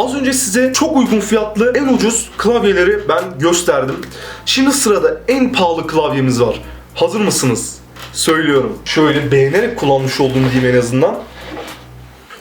Az önce size çok uygun fiyatlı en ucuz klavyeleri ben gösterdim. Şimdi sırada en pahalı klavyemiz var. Hazır mısınız? Söylüyorum. Şöyle beğenerek kullanmış olduğum diyeyim en azından.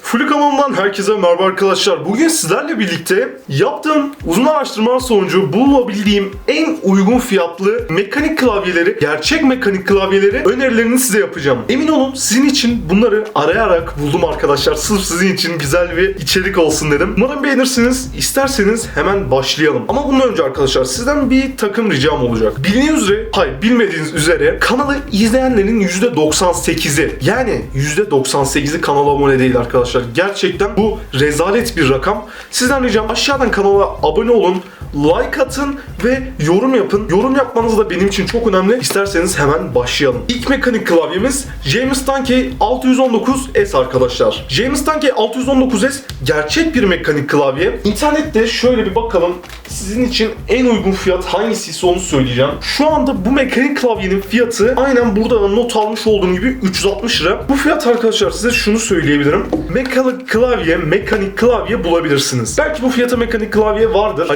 Fuli kanalından herkese merhaba arkadaşlar. Bugün sizlerle birlikte yaptığım uzun araştırmalar sonucu bulabildiğim en uygun fiyatlı mekanik klavyeleri, gerçek mekanik klavyeleri önerilerini size yapacağım. Emin olun sizin için bunları arayarak buldum arkadaşlar. Sırf sizin için güzel bir içerik olsun dedim. Umarım beğenirsiniz. İsterseniz hemen başlayalım. Ama bundan önce arkadaşlar sizden bir takım ricam olacak. Bildiğiniz üzere, hayır bilmediğiniz üzere kanalı izleyenlerin %98'i yani %98'i kanala abone değil arkadaşlar. Gerçekten bu rezalet bir rakam. Sizden ricam aşağıdan kanala abone olun, like atın ve yorum yapın. Yorum yapmanız da benim için çok önemli. İsterseniz hemen başlayalım. İlk mekanik klavyemiz James Tankey 619S arkadaşlar. James Tankey 619S gerçek bir mekanik klavye. İnternette şöyle bir bakalım. Sizin için en uygun fiyat hangisiyse onu söyleyeceğim. Şu anda bu mekanik klavyenin fiyatı aynen burada da not almış olduğum gibi 360 lira. Bu fiyat arkadaşlar size şunu söyleyebilirim. Mekanik klavye, mekanik klavye bulabilirsiniz. Belki bu fiyata mekanik klavye vardır.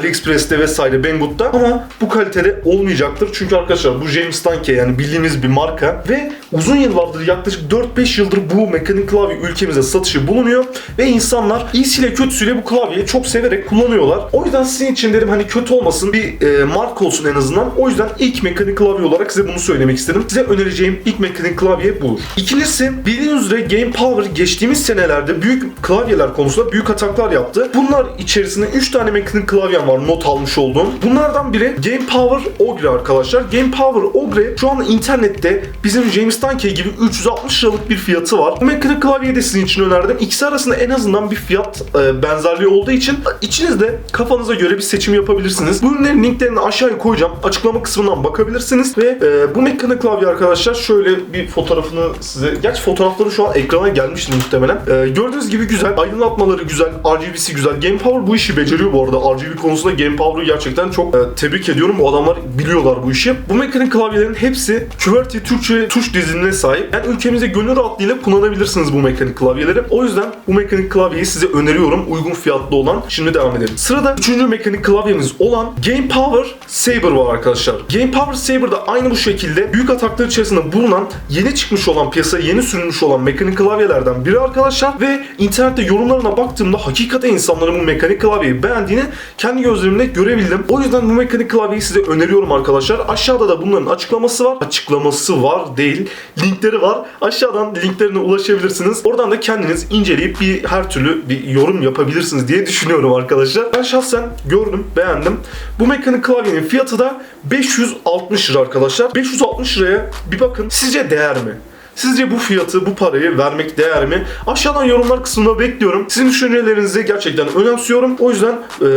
AliExpress'te vesaire Banggood'da ama bu kalitede olmayacaktır. Çünkü arkadaşlar bu James Tankey yani bildiğimiz bir marka ve uzun yıllardır yaklaşık 4-5 yıldır bu mekanik klavye ülkemizde satışı bulunuyor ve insanlar iyisiyle kötüsüyle bu klavyeyi çok severek kullanıyorlar. O yüzden sizin için dedim hani kötü olmasın bir e, marka olsun en azından. O yüzden ilk mekanik klavye olarak size bunu söylemek istedim. Size önereceğim ilk mekanik klavye bu. İkincisi bildiğiniz üzere Game Power geçtiğimiz senelerde büyük klavyeler konusunda büyük ataklar yaptı. Bunlar içerisinde 3 tane mekanik klavyem var not almış olduğum. Bunlardan biri Game Power Ogre arkadaşlar. Game Power Ogre şu anda internette bizim James Tankey gibi 360 liralık bir fiyatı var. Mekanik klavyeyi de sizin için önerdim. İkisi arasında en azından bir fiyat e, benzerliği olduğu için içinizde kafanıza göre bir seçim yapabilirsiniz. Bu ürünlerin linklerini aşağıya koyacağım. Açıklama kısmından bakabilirsiniz ve e, bu mekanik klavye arkadaşlar şöyle bir fotoğrafını size... Gerçi fotoğrafları şu an ekrana gelmiştir muhtemelen. E, gördüğünüz gibi güzel. Aydınlatmaları güzel. RGB'si güzel. Game Power bu işi beceriyor bu arada. RGB konusunda Game Power'ı gerçekten çok e, tebrik ediyorum. Bu adamlar biliyorlar bu işi. Bu mekanik klavyelerin hepsi QWERTY Türkçe tuş dizilimine sahip. Yani ülkemizde gönül rahatlığıyla kullanabilirsiniz bu mekanik klavyeleri. O yüzden bu mekanik klavyeyi size öneriyorum. Uygun fiyatlı olan. Şimdi devam edelim. Sırada üçüncü mekanik klavyemiz olan Game Power Saber var arkadaşlar. Game Power Saber'da aynı bu şekilde büyük ataklar içerisinde bulunan yeni çıkmış olan piyasaya yeni sürülmüş olan mekanik klavyelerden biri arkadaşlar ve internette yorumlarına baktığımda hakikaten insanların bu mekanik klavyeyi beğendiğini kendi gözlerimle görebildim. O yüzden bu mekanik klavyeyi size öneriyorum arkadaşlar. Aşağıda da bunların açıklaması var. Açıklaması var değil. Linkleri var. Aşağıdan linklerine ulaşabilirsiniz. Oradan da kendiniz inceleyip bir her türlü bir yorum yapabilirsiniz diye düşünüyorum arkadaşlar. Ben şahsen gördüm, beğendim. Bu mekanik klavyenin fiyatı da 560 lira arkadaşlar. 560 liraya bir bakın. Sizce değer mi? Sizce bu fiyatı, bu parayı vermek değer mi? Aşağıdan yorumlar kısmında bekliyorum. Sizin düşüncelerinizi gerçekten önemsiyorum. O yüzden e,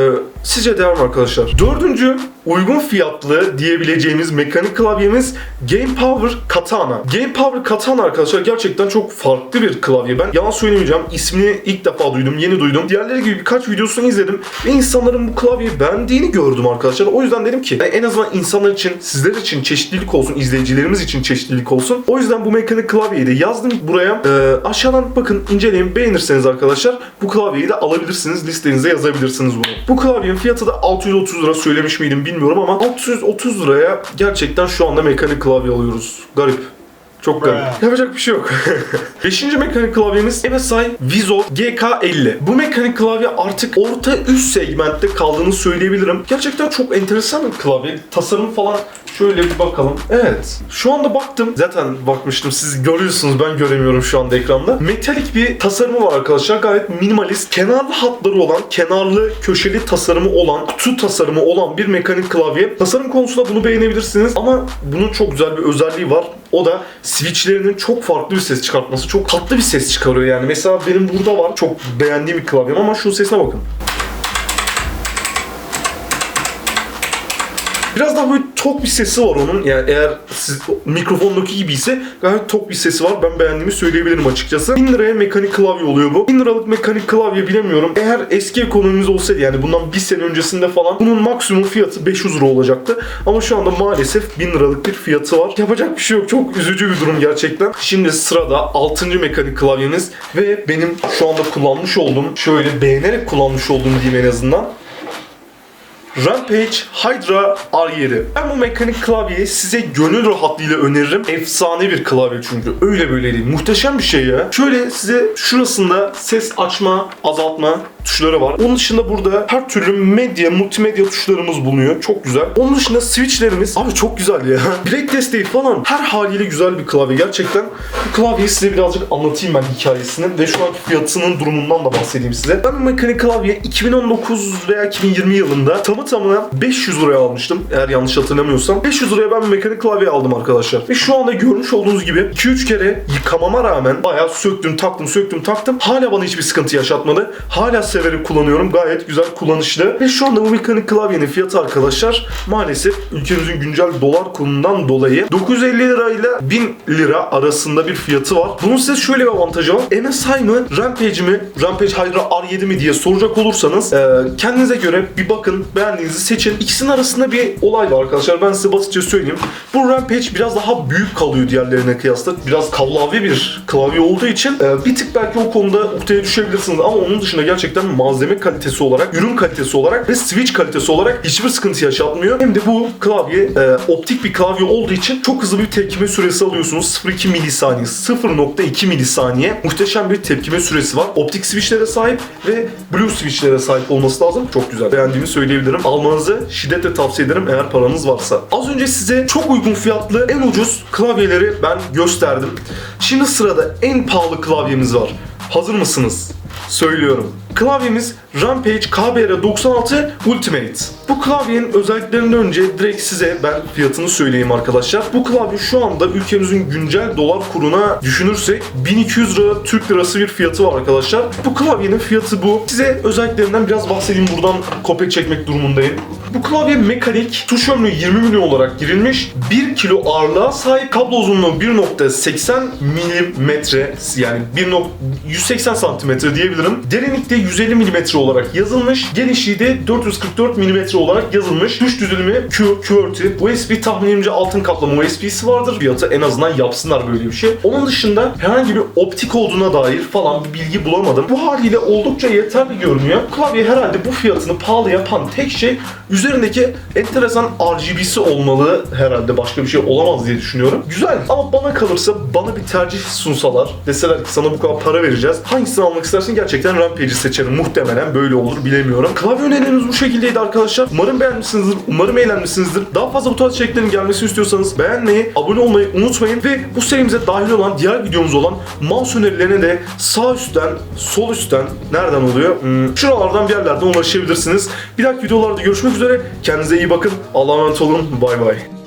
sizce değer mi arkadaşlar? Dördüncü uygun fiyatlı diyebileceğimiz mekanik klavyemiz Game Power Katana. Game Power Katana arkadaşlar gerçekten çok farklı bir klavye. Ben yalan söylemeyeceğim. İsmini ilk defa duydum, yeni duydum. Diğerleri gibi birkaç videosunu izledim ve insanların bu klavyeyi beğendiğini gördüm arkadaşlar. O yüzden dedim ki en azından insanlar için, sizler için çeşitlilik olsun, izleyicilerimiz için çeşitlilik olsun. O yüzden bu mekanik klavyeyi de yazdım buraya. Ee, aşağıdan bakın inceleyin beğenirseniz arkadaşlar bu klavyeyi de alabilirsiniz. Listenize yazabilirsiniz bunu. Bu klavyenin fiyatı da 630 lira söylemiş miydim bilmiyorum ama 630 liraya gerçekten şu anda mekanik klavye alıyoruz. Garip. Çok garip. Yapacak bir şey yok. Beşinci mekanik klavyemiz MSI Viso GK50. Bu mekanik klavye artık orta üst segmentte kaldığını söyleyebilirim. Gerçekten çok enteresan bir klavye. Tasarım falan şöyle bir bakalım. Evet. Şu anda baktım. Zaten bakmıştım. Siz görüyorsunuz. Ben göremiyorum şu anda ekranda. Metalik bir tasarımı var arkadaşlar. Gayet minimalist. Kenarlı hatları olan, kenarlı köşeli tasarımı olan, kutu tasarımı olan bir mekanik klavye. Tasarım konusunda bunu beğenebilirsiniz. Ama bunun çok güzel bir özelliği var. O da switchlerinin çok farklı bir ses çıkartması. Çok tatlı bir ses çıkarıyor yani. Mesela benim burada var. Çok beğendiğim bir klavyem ama şu sesine bakın. Biraz daha böyle tok bir sesi var onun. Yani eğer siz mikrofondaki gibi ise gayet tok bir sesi var. Ben beğendiğimi söyleyebilirim açıkçası. 1000 liraya mekanik klavye oluyor bu. 1000 liralık mekanik klavye bilemiyorum. Eğer eski ekonomimiz olsaydı yani bundan bir sene öncesinde falan bunun maksimum fiyatı 500 lira olacaktı. Ama şu anda maalesef 1000 liralık bir fiyatı var. Yapacak bir şey yok. Çok üzücü bir durum gerçekten. Şimdi sırada 6. mekanik klavyemiz ve benim şu anda kullanmış olduğum şöyle beğenerek kullanmış olduğum diyeyim en azından Rampage Hydra R7. Ben bu mekanik klavyeyi size gönül rahatlığıyla öneririm. Efsane bir klavye çünkü. Öyle böyle değil. Muhteşem bir şey ya. Şöyle size şurasında ses açma, azaltma tuşları var. Onun dışında burada her türlü medya, multimedya tuşlarımız bulunuyor. Çok güzel. Onun dışında switchlerimiz abi çok güzel ya. Bilek desteği falan her haliyle güzel bir klavye. Gerçekten bu klavyeyi size birazcık anlatayım ben hikayesini ve şu anki fiyatının durumundan da bahsedeyim size. Ben mekanik klavye 2019 veya 2020 yılında tamı tamına 500 liraya almıştım. Eğer yanlış hatırlamıyorsam. 500 liraya ben mekanik klavye aldım arkadaşlar. Ve şu anda görmüş olduğunuz gibi 2-3 kere yıkamama rağmen bayağı söktüm taktım söktüm taktım. Hala bana hiçbir sıkıntı yaşatmadı. Hala severek kullanıyorum. Gayet güzel kullanışlı. Ve şu anda bu mekanik klavyenin fiyatı arkadaşlar maalesef ülkemizin güncel dolar kurundan dolayı 950 lira ile 1000 lira arasında bir fiyatı var. Bunun size şöyle bir avantajı var. MSI mı Rampage mi Rampage Hydra R7 mi diye soracak olursanız e, kendinize göre bir bakın beğendiğinizi seçin. İkisinin arasında bir olay var arkadaşlar. Ben size basitçe söyleyeyim. Bu Rampage biraz daha büyük kalıyor diğerlerine kıyasla. Biraz kallavi bir klavye olduğu için e, bir tık belki o konuda ortaya düşebilirsiniz ama onun dışında gerçekten malzeme kalitesi olarak, ürün kalitesi olarak ve switch kalitesi olarak hiçbir sıkıntı yaşatmıyor. Hem de bu klavye e, optik bir klavye olduğu için çok hızlı bir tepkime süresi alıyorsunuz. 0.2 milisaniye, 0.2 milisaniye muhteşem bir tepkime süresi var. Optik switchlere sahip ve blue switchlere sahip olması lazım. Çok güzel. Beğendiğimi söyleyebilirim. Almanızı şiddetle tavsiye ederim eğer paranız varsa. Az önce size çok uygun fiyatlı en ucuz klavyeleri ben gösterdim. Şimdi sırada en pahalı klavyemiz var. Hazır mısınız? Söylüyorum. Klavyemiz Rampage KBR 96 Ultimate. Bu klavyenin özelliklerinden önce direkt size ben fiyatını söyleyeyim arkadaşlar. Bu klavye şu anda ülkemizin güncel dolar kuruna düşünürsek 1200 lira Türk lirası bir fiyatı var arkadaşlar. Bu klavyenin fiyatı bu. Size özelliklerinden biraz bahsedeyim buradan kopya çekmek durumundayım. Bu klavye mekanik, tuş ömrü 20 milyon olarak girilmiş. 1 kilo ağırlığa sahip, kablo uzunluğu 1.80 milimetre yani 1. 180 santimetre diyebilirim. Derinlikte 150 milimetre olarak yazılmış. Genişliği de 444 milimetre olarak yazılmış. Tuş düzülümü Q, QWERTY. USB tahminimce altın kaplama USB'si vardır. Fiyatı en azından yapsınlar böyle bir şey. Onun dışında herhangi bir optik olduğuna dair falan bir bilgi bulamadım. Bu haliyle oldukça yeterli görünüyor. Klavye herhalde bu fiyatını pahalı yapan tek şey üzerindeki enteresan RGB'si olmalı herhalde başka bir şey olamaz diye düşünüyorum. Güzel ama bana kalırsa bana bir tercih sunsalar deseler ki sana bu kadar para vereceğiz. Hangisini almak istersin? Gerçekten Rampage'i seçerim. Muhtemelen böyle olur bilemiyorum. Klavye önerilerimiz bu şekildeydi arkadaşlar. Umarım beğenmişsinizdir. Umarım eğlenmişsinizdir. Daha fazla bu tarz içeriklerin gelmesini istiyorsanız beğenmeyi, abone olmayı unutmayın ve bu serimize dahil olan diğer videomuz olan mouse önerilerine de sağ üstten, sol üstten nereden oluyor? Hmm, şuralardan bir yerlerden ulaşabilirsiniz. Bir dahaki videolarda görüşmek üzere. Kendinize iyi bakın. Allah'a emanet olun. Bay bay.